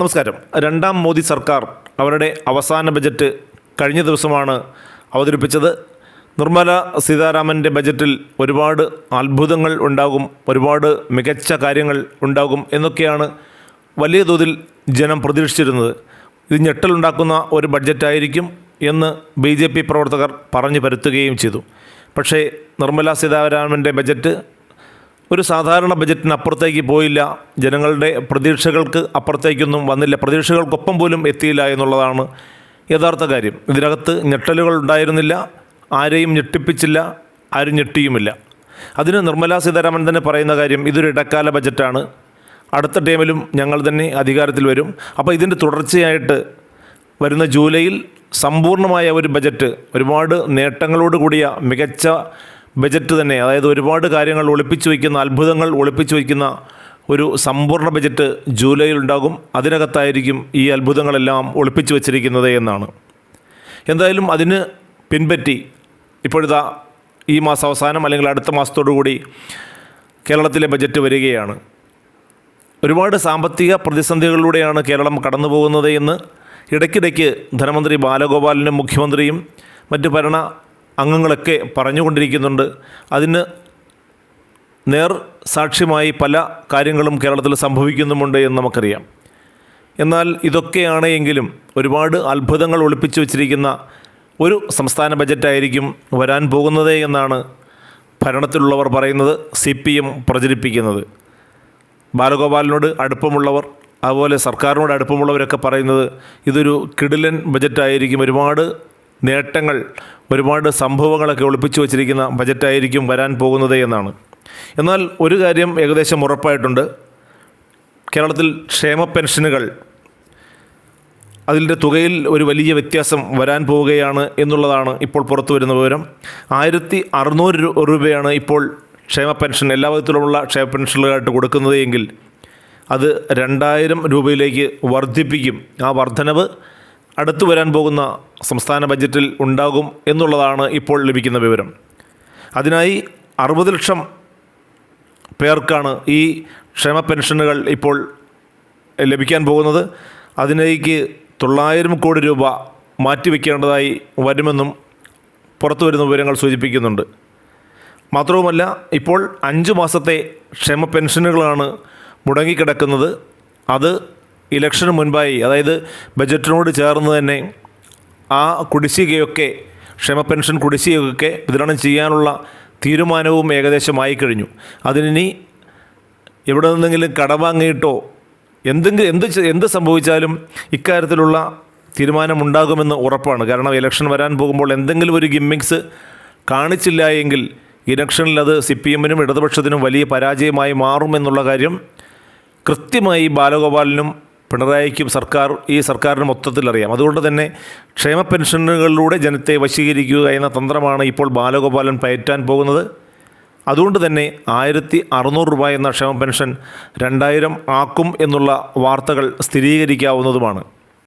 നമസ്കാരം. രണ്ടാം മോദി സർക്കാർ അവരുടെ അവസാന ബജറ്റ് കഴിഞ്ഞ ദിവസമാണ് അവതരിപ്പിച്ചത്. നിർമ്മല സീതാരാമന്റെ ബജറ്റിൽ ഒരുപാട് അത്ഭുതങ്ങൾ ഉണ്ടാകും ഒരുപാട് മികച്ച കാര്യങ്ങൾ ഉണ്ടാകും എന്നൊക്കെയാണ് വലിയ തോതിൽ ജനം പ്രതീക്ഷിച്ചിരുന്നത്. ഇത് ഞെട്ടലുണ്ടാക്കുന്ന ഒരു ബഡ്ജറ്റായിരിക്കും എന്ന് ബി ജെ പി പ്രവർത്തകർ പറഞ്ഞു പരത്തുകയും ചെയ്തു. പക്ഷേ നിർമ്മല സീതാരാമന്റെ ബജറ്റ് ഒരു സാധാരണ ബജറ്റിനപ്പുറത്തേക്ക് പോയില്ല. ജനങ്ങളുടെ പ്രതീക്ഷകൾക്ക് അപ്പുറത്തേക്കൊന്നും വന്നില്ല. പ്രതീക്ഷകൾക്കൊപ്പം പോലും എത്തിയില്ല എന്നുള്ളതാണ് യഥാർത്ഥ കാര്യം. ഇതിനകത്ത് ഞെട്ടലുകൾ ഉണ്ടായിരുന്നില്ല. ആരെയും ഞെട്ടിപ്പിച്ചില്ല. ആരും ഞെട്ടിയുമില്ല. അതിന് നിർമ്മലാ സീതാരാമൻ തന്നെ പറയുന്ന കാര്യം ഇതൊരു ഇടക്കാല ബജറ്റാണ്. അടുത്ത ടൈമിലും ഞങ്ങൾ തന്നെ അധികാരത്തിൽ വരും. അപ്പോൾ ഇതിന്റെ തുടർച്ചയായിട്ട് വരുന്ന ജൂലൈയിൽ സമ്പൂർണമായ ഒരു ബജറ്റ് ഒരുപാട് നേട്ടങ്ങളോട് കൂടിയ മികച്ച ബജറ്റ് തന്നെ അതായത് ഒരുപാട് കാര്യങ്ങൾ ഒളിപ്പിച്ചു വയ്ക്കുന്ന അത്ഭുതങ്ങൾ ഒളിപ്പിച്ചു വയ്ക്കുന്ന ഒരു സമ്പൂർണ ബജറ്റ് ജൂലൈയിൽ ഉണ്ടാകും. അതിനകത്തായിരിക്കും ഈ അത്ഭുതങ്ങളെല്ലാം ഒളിപ്പിച്ചു വച്ചിരിക്കുന്നത് എന്നാണ്. എന്തായാലും അതിന് പിൻപറ്റി ഇപ്പോഴത്തെ ഈ മാസം അവസാനം അല്ലെങ്കിൽ അടുത്ത മാസത്തോടു കൂടി കേരളത്തിലെ ബജറ്റ് വരികയാണ്. ഒരുപാട് സാമ്പത്തിക പ്രതിസന്ധികളിലൂടെയാണ് കേരളം കടന്നു പോകുന്നത് എന്ന് ഇടയ്ക്കിടയ്ക്ക് ധനമന്ത്രി ബാലഗോപാലിനും മുഖ്യമന്ത്രിയും മറ്റ് ഭരണ അംഗങ്ങളൊക്കെ പറഞ്ഞുകൊണ്ടിരിക്കുന്നുണ്ട്. അതിന് നേർ സാക്ഷ്യമായി പല കാര്യങ്ങളും കേരളത്തിൽ സംഭവിക്കുന്നുമുണ്ട് എന്ന് നമുക്കറിയാം. എന്നാൽ ഇതൊക്കെയാണ് എങ്കിലും ഒരുപാട് അത്ഭുതങ്ങൾ ഒളിപ്പിച്ചു വച്ചിരിക്കുന്ന ഒരു സംസ്ഥാന ബജറ്റായിരിക്കും വരാൻ പോകുന്നത് എന്നാണ് ഭരണത്തിലുള്ളവർ പറയുന്നത് സി പി എം പ്രചരിപ്പിക്കുന്നത്. ബാലഗോപാലിനോട് അടുപ്പമുള്ളവർ അതുപോലെ സർക്കാരിനോട് അടുപ്പമുള്ളവരൊക്കെ പറയുന്നത് ഇതൊരു കിടിലൻ ബജറ്റായിരിക്കും. ഒരുപാട് നേട്ടങ്ങൾ ഒരുപാട് സംഭവങ്ങളൊക്കെ ഒളിപ്പിച്ചു വച്ചിരിക്കുന്ന ബജറ്റായിരിക്കും വരാൻ പോകുന്നത് എന്നാണ്. എന്നാൽ ഒരു കാര്യം ഏകദേശം ഉറപ്പായിട്ടുണ്ട്. കേരളത്തിൽ ക്ഷേമ പെൻഷനുകൾ അതിന്റെ തുകയിൽ ഒരു വലിയ വ്യത്യാസം വരാൻ പോവുകയാണ് എന്നുള്ളതാണ് ഇപ്പോൾ പുറത്തു വരുന്ന വിവരം. ആയിരത്തി അറുന്നൂറ് രൂപയാണ് ഇപ്പോൾ ക്ഷേമ പെൻഷൻ എല്ലാ വിധത്തിലുമുള്ള ക്ഷേമ പെൻഷനുകളായിട്ട് കൊടുക്കുന്നത് എങ്കിൽ അത് രണ്ടായിരം രൂപയിലേക്ക് വർദ്ധിപ്പിക്കും. ആ വർധനവ് അടുത്തു വരാൻ പോകുന്ന സംസ്ഥാന ബജറ്റിൽ ഉണ്ടാകും എന്നുള്ളതാണ് ഇപ്പോൾ ലഭിക്കുന്ന വിവരം. അതിനായി അറുപത് ലക്ഷം പേർക്കാണ് ഈ ക്ഷേമ പെൻഷനുകൾ ഇപ്പോൾ ലഭിക്കാൻ പോകുന്നത്. അതിനേക്ക് തൊള്ളായിരം കോടി രൂപ മാറ്റിവെക്കേണ്ടതായി വരുമെന്നും പുറത്തു വരുന്ന വിവരങ്ങൾ സൂചിപ്പിക്കുന്നുണ്ട്. മാത്രവുമല്ല ഇപ്പോൾ അഞ്ച് മാസത്തെ ക്ഷേമ പെൻഷനുകളാണ് മുടങ്ങിക്കിടക്കുന്നത്. അത് ഇലക്ഷന് മുൻപായി അതായത് ബജറ്റിനോട് ചേർന്ന് തന്നെ ആ കുടിശ്ശികയൊക്കെ ക്ഷേമ പെൻഷൻ കുടിശ്ശികയൊക്കെ വിതരണം ചെയ്യാനുള്ള തീരുമാനവും ഏകദേശമായി കഴിഞ്ഞു അതിനി എവിടെ നിന്നെങ്കിലും കട വാങ്ങിയിട്ടോ എന്തെങ്കിലും എന്ത് എന്ത് സംഭവിച്ചാലും ഇക്കാര്യത്തിലുള്ള തീരുമാനമുണ്ടാകുമെന്ന് ഉറപ്പാണ്. കാരണം ഇലക്ഷൻ വരാൻ പോകുമ്പോൾ എന്തെങ്കിലും ഒരു ഗിമ്മിങ്സ് കാണിച്ചില്ല എങ്കിൽ ഇലക്ഷനിൽ അത് സി പി എമ്മിനും ഇടതുപക്ഷത്തിനും വലിയ പരാജയമായി മാറുമെന്നുള്ള കാര്യം കൃത്യമായി ബാലഗോപാലിനും പിണറായിക്കും സർക്കാർ ഈ സർക്കാരിന് മൊത്തത്തിൽ അറിയാം. അതുകൊണ്ട് തന്നെ ക്ഷേമ പെൻഷനുകളിലൂടെ ജനത്തെ വശീകരിക്കുക എന്ന തന്ത്രമാണ് ഇപ്പോൾ ബാലഗോപാലൻ പയറ്റാൻ പോകുന്നത്. അതുകൊണ്ട് തന്നെ ആയിരത്തി അറുന്നൂറ് രൂപ എന്ന ക്ഷേമ പെൻഷൻ രണ്ടായിരം ആക്കും എന്നുള്ള വാർത്തകൾ സ്ഥിരീകരിക്കാവുന്നതുമാണ്.